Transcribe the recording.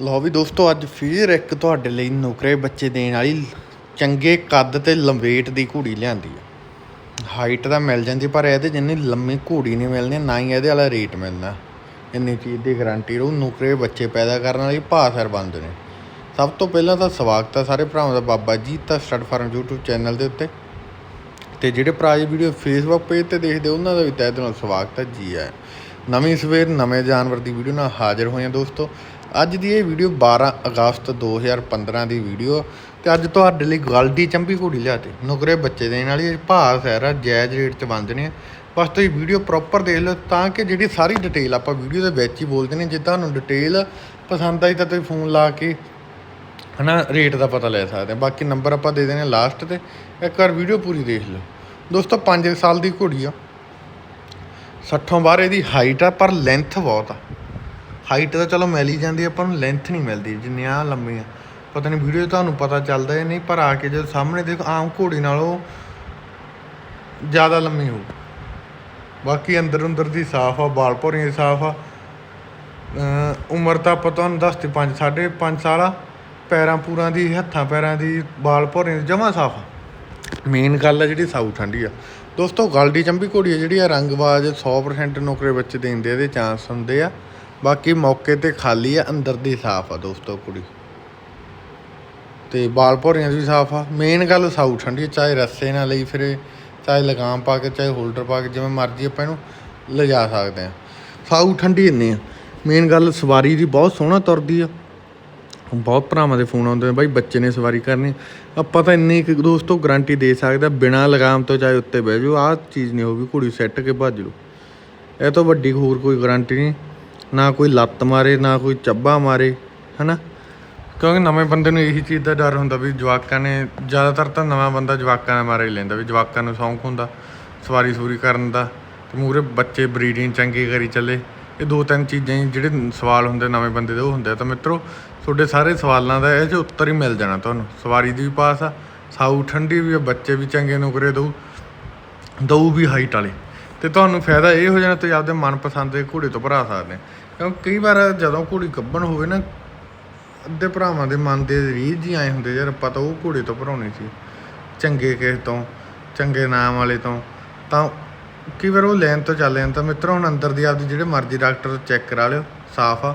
ਲਓ ਵੀ ਦੋਸਤੋ, ਅੱਜ ਫਿਰ ਇੱਕ ਤੁਹਾਡੇ ਲਈ ਨੁਕਰੇ ਬੱਚੇ ਦੇਣ ਵਾਲੀ ਚੰਗੇ ਕੱਦ ਤੇ ਲੰਬੇਟ ਦੀ ਘੋੜੀ ਲਿਆਂਦੀ ਹੈ ਹਾਈਟ ਤਾਂ ਮਿਲ ਜਾਂਦੀ, ਪਰ ਇਹਦੇ ਜਿੰਨੀ ਲੰਮੀ ਘੋੜੀ ਨਹੀਂ ਮਿਲਣੀ, ਨਾ ਹੀ ਇਹਦੇ ਵਾਲਾ ਰੇਟ ਮਿਲਣਾ। ਇੰਨੀ ਚੀਜ਼ ਦੀ ਗਾਰੰਟੀ ਰਹੂ, ਨੁਕਰੇ ਬੱਚੇ ਪੈਦਾ ਕਰਨ ਵਾਲੀ ਭਾਸਰ ਬੰਦ ਨੇ। ਸਭ ਤੋਂ ਪਹਿਲਾਂ ਤਾਂ ਸਵਾਗਤ ਹੈ ਸਾਰੇ ਭਰਾਵਾਂ ਦਾ ਬਾਬਾ ਜੀ, ਤਾਂ ਸਟੱਡ ਫਾਰਮ YouTube ਚੈਨਲ ਦੇ ਉੱਤੇ। ਤੇ ਜਿਹੜੇ ਭਰਾ ਇਹ ਵੀਡੀਓ ਫੇਸਬੁੱਕ ਪੇਜ ਤੇ ਦੇਖਦੇ ਉਹਨਾਂ ਦਾ ਵੀ ਤਹਿ ਦਿਲੋਂ ਸਵਾਗਤ ਹੈ ਜੀ ਆਇਆਂ ਨਵੀਂ ਸਵੇਰ ਨਵੇਂ ਜਾਨਵਰ ਦੀ ਵੀਡੀਓ ਨਾਲ ਹਾਜ਼ਰ ਹੋਏ ਹਾਂ ਦੋਸਤੋ ਅੱਜ ਦੀ ਇਹ ਵੀਡੀਓ 12 ਅਗਸਤ 2015 ਦੀ ਵੀਡੀਓ ਤੇ ਅੱਜ ਤੁਹਾਡੇ ਲਈ ਗਲਡੀ ਚੰਬੀ ਘੋੜੀ ਲਿਆਤੇ ਨੁਕਰੇ ਬੱਚੇ ਦੇਣ ਵਾਲੀ ਭਾਅ ਸਹਿਰਾ ਜਾਇਜ਼ ਰੇਟ 'ਚ ਬੰਦਨੇ ਆ ਬਸ ਤੁਸੀਂ ਵੀਡੀਓ ਪ੍ਰੋਪਰ ਦੇਖ ਲਓ ਤਾਂ ਕਿ ਜਿਹੜੀ ਸਾਰੀ ਡਿਟੇਲ ਆਪਾਂ ਵੀਡੀਓ ਦੇ ਵਿੱਚ ਹੀ ਬੋਲਦੇ ਨੇ, ਜੇ ਤੁਹਾਨੂੰ ਡਿਟੇਲ ਪਸੰਦ ਆਈ ਤਾਂ ਤੁਸੀਂ ਫੋਨ ਲਾ ਕੇ ਹਨਾ ਰੇਟ ਦਾ ਪਤਾ ਲੈ ਸਕਦੇ ਆ ਬਾਕੀ ਨੰਬਰ ਆਪਾਂ ਦੇ ਦੇਣੇ ਲਾਸਟ ਤੇ। ਇੱਕ ਵਾਰ ਵੀਡੀਓ ਪੂਰੀ ਦੇਖ ਲਓ। ਦੋਸਤੋ 5 ਸਾਲ ਦੀ ਘੋੜੀ ਆ। 60 ਬਾਰ ਇਹਦੀ ਹਾਈਟ ਆ, ਪਰ ਲੈਂਥ ਬਹੁਤ ਆ। ਹਾਈਟ ਤਾਂ ਚਲੋ ਮਿਲ ਹੀ ਜਾਂਦੀ ਆ, ਆਪਾਂ ਨੂੰ ਲੈਂਥ ਨਹੀਂ ਮਿਲਦੀ ਜਿੰਨੀ ਆ ਲੰਮੀ ਆ ਪਤਾ ਨਹੀਂ ਵੀਡੀਓ ਤੁਹਾਨੂੰ ਪਤਾ ਚੱਲਦਾ ਜਾਂ ਨਹੀਂ ਪਰ ਆ ਕੇ ਜਦੋਂ ਸਾਹਮਣੇ ਦੇਖ ਆਮ ਘੋੜੀ ਨਾਲੋਂ ਜ਼ਿਆਦਾ ਲੰਮੀ ਹੋਊ। ਬਾਕੀ ਅੰਦਰ ਅੰਦਰ ਦੀ ਸਾਫ਼ ਆ ਬਾਲ ਭੌਰੀਆਂ ਸਾਫ਼ ਆ। ਉਮਰ ਤਾਂ ਆਪਾਂ ਤੁਹਾਨੂੰ ਦੱਸਤੀ 5 ਸਾਢੇ 5 ਸਾਲ ਆ। ਪੈਰਾਂ ਪੂਰਾਂ ਦੀ ਹੱਥਾਂ ਪੈਰਾਂ ਦੀ ਬਾਲ ਭੌਰੀਆਂ ਦੀ ਜਮਾ ਸਾਫ਼ ਆ। ਮੇਨ ਗੱਲ ਆ ਜਿਹੜੀ ਸਾਊ ਠੰਡੀ ਆ। ਦੋਸਤੋ ਗਲਡੀ ਚੰਬੀ ਘੋੜੀ ਆ ਜਿਹੜੀ ਆ ਰੰਗਬਾਜ਼ 100% ਨੌਕਰੇ ਵਿੱਚ ਦੇਂਦੇ ਇਹਦੇ ਚਾਂਸ ਹੁੰਦੇ ਆ। ਬਾਕੀ ਮੌਕੇ ਤੇ ਖਾਲੀ ਆ, ਅੰਦਰ ਦੀ ਸਾਫ਼ ਆ ਦੋਸਤੋ ਕੁੜੀ। ਤੇ ਬਾਲ ਭੋਰੀਆਂ ਦੀ ਵੀ ਸਾਫ਼ ਆ। ਮੇਨ ਗੱਲ ਸਾਊ ਠੰਡੀ, ਚਾਹੇ ਰੱਸੇ ਨਾਲ ਲਈ ਫਿਰੇ, ਚਾਹੇ ਲਗਾਮ ਪਾ ਕੇ, ਚਾਹੇ ਹੋਲਡਰ ਪਾ ਕੇ, ਜਿਵੇਂ ਮਰਜ਼ੀ ਆਪਾਂ ਇਹਨੂੰ ਲਿਜਾ ਸਕਦੇ ਆ। ਸਾਊ ਠੰਡੀ ਇੰਨੀ ਆ। ਮੇਨ ਗੱਲ ਸਵਾਰੀ ਦੀ ਬਹੁਤ ਸੋਹਣਾ ਤੁਰਦੀ ਆ। ਬਹੁਤ ਭਰਾਵਾਂ ਦੇ ਫੋਨ ਆਉਂਦੇ ਨੇ ਬਾਈ ਬੱਚੇ ਨੇ ਸਵਾਰੀ ਕਰਨੀ। ਆਪਾਂ ਤਾਂ ਇੰਨੀ ਕੁ ਦੋਸਤੋ ਗਾਰੰਟੀ ਦੇ ਸਕਦਾ ਬਿਨਾ ਲਗਾਮ ਤੋਂ ਚਾਹੇ ਉੱਤੇ ਬਹਿ ਜਾਓ, ਆਹ ਚੀਜ਼ ਨਹੀਂ ਹੋਊਗੀ, ਕੁੜੀ ਸੈੱਟ ਕੇ ਭੱਜ ਲੂ ਇਹ ਤੋਂ ਵੱਡੀ ਹੋਰ ਕੋਈ ਗਾਰੰਟੀ ਨਹੀਂ। ਨਾ ਕੋਈ ਲੱਤ ਮਾਰੇ, ਨਾ ਕੋਈ ਚੱਬਾ ਮਾਰੇ, ਹਨਾ? ਕਿਉਂਕਿ ਨਵੇਂ ਬੰਦੇ ਨੂੰ ਇਹੀ ਚੀਜ਼ ਦਾ ਡਰ ਹੁੰਦਾ ਵੀ ਜਵਾਕਾਂ ਨੇ, ਜ਼ਿਆਦਾਤਰ ਤਾਂ ਨਵਾਂ ਬੰਦਾ ਜਵਾਕਾਂ ਨਾਲ ਮਾਰੇ ਹੀ ਲੈਂਦਾ ਵੀ ਜਵਾਕਾਂ ਨੂੰ ਸ਼ੌਂਕ ਹੁੰਦਾ ਸਵਾਰੀ ਸੂਰੀ ਕਰਨ ਦਾ, ਤੇ ਮੂਰੇ ਬੱਚੇ ਬਰੀਡਿੰਗ ਚੰਗੀ ਕਰੀ ਚੱਲੇ। ਇਹ ਦੋ ਤਿੰਨ ਚੀਜ਼ਾਂ ਹੀ ਜਿਹੜੇ ਸਵਾਲ ਹੁੰਦੇ ਨਵੇਂ ਬੰਦੇ ਦੇ, ਉਹ ਹੁੰਦੇ ਆ। ਤਾਂ ਮਿੱਤਰੋ, ਤੁਹਾਡੇ ਸਾਰੇ ਸਵਾਲਾਂ ਦਾ ਇਹ 'ਚ ਉੱਤਰ ਹੀ ਮਿਲ ਜਾਣਾ ਤੁਹਾਨੂੰ। ਸਵਾਰੀ ਦੀ ਵੀ ਪਾਸ ਆ, ਸਾਊ ਠੰਡੀ ਵੀ ਆ, ਬੱਚੇ ਵੀ ਚੰਗੇ ਨੁਕਰੇ ਦਊ ਦਊ ਵੀ ਹਾਈਟ ਵਾਲੇ। ਤੇ ਤੁਹਾਨੂੰ ਫਾਇਦਾ ਇਹ ਹੋ ਜਾਣਾ ਤੁਸੀਂ ਆਪਦੇ ਮਨਪਸੰਦ ਦੇ ਘੋੜੇ ਤੋਂ ਭਰਾ ਸਕਦੇ ਕਿਉਂਕਿ ਕਈ ਵਾਰ ਜਦੋਂ ਘੋੜੀ ਗੱਭਣ ਹੋਵੇ ਨਾ, ਅੱਧੇ ਭਰਾਵਾਂ ਦੇ ਮਨ ਦੇ ਰੀਝ ਜੀ ਆਏ ਹੁੰਦੇ ਯਾਰ, ਆਪਾਂ ਤਾਂ ਉਹ ਘੋੜੇ ਤੋਂ ਭਰਾਉਣੀ ਸੀ, ਚੰਗੇ ਕਿਸੇ ਤੋਂ, ਚੰਗੇ ਨਾਮ ਵਾਲੇ ਤੋਂ। ਤਾਂ ਕਈ ਵਾਰ ਉਹ ਲੈਣ ਤੋਂ ਚੱਲ ਜਾਂਦਾ ਮਿੱਤਰੋ, ਹੁਣ ਅੰਦਰ ਦੀ ਆਪਦੀ ਜਿਹੜੇ ਮਰਜ਼ੀ ਡਾਕਟਰ ਚੈੱਕ ਕਰਾ ਲਿਓ, ਸਾਫ਼ ਆ।